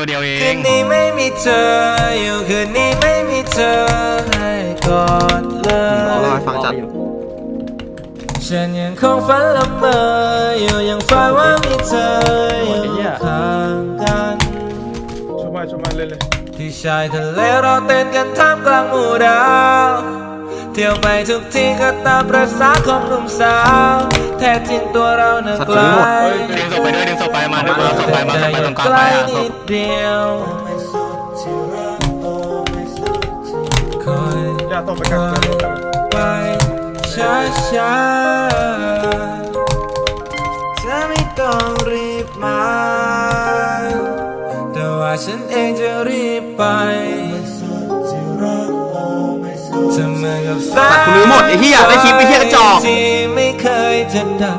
ตัวเดียวเอคืง นนี้ไม่มีเธออยู่คืนนี้ไม่มีเธอให้กอดเลรอยให้ฟังจัด ฉันยังคงฝันละเมออยู่ยังฝันว่ามีเธออยู่ข้างกันชมมาชมมาเล่นเลยที่ชายทะเลเราเต้นกันท่ามกลางหมู่ดาวเที่ยวไปทุกที่ก็ตามประสาของหนุ่มสาว แท้จริงตัวเราเน่ะไกลดึงศพไปด้วย ดึงศพไปมาดึงศพไปมาศพไปตรงกลางใกไปล้อะศนิพดเดียวคอยอย่าส่งไปกันไปช้าช้าๆเธอไม่ต้องรีบมา แต่ว่าฉันเองจะรีบไปเธอเหมือนกับแสงกูรู้หมดไอ้เหี้ยได้คลิปไอ้เหี้ยกระจอกที่ไม่เคยจะดับ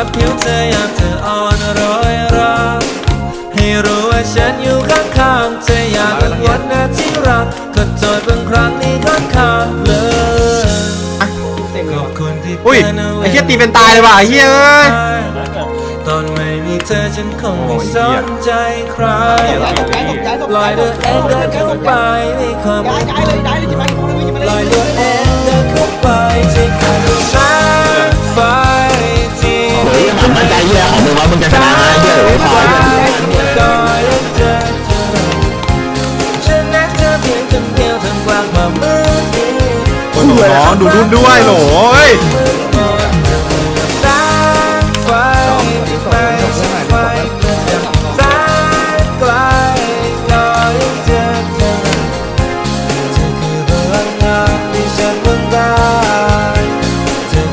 ผัสผิวเธอยามเธออ่อนโรยราให้รู้ว่าฉันอยู่ข้างๆเธออย่ากังวลนะที่รักก็โทษบางครั้งนี้ค่อนข้างเลยขอบคุณที่อุ้ยตืนเาไอ้เหี้ยตีเป็นตายเลยว่ะไอ้เหี้ยเอ้ยตอนไม่มีเธอฉันคงไม่โอ้ยสเหี้ยนใจใครลอยเดินเองเดินเข้าไปในความ มึงจะชนะเหี้ยหรือพอก็ยังเจอเจอฉันนั้นเธอเพียงคนโอ้โหดูรุ่นด้วยโหลเอ้ย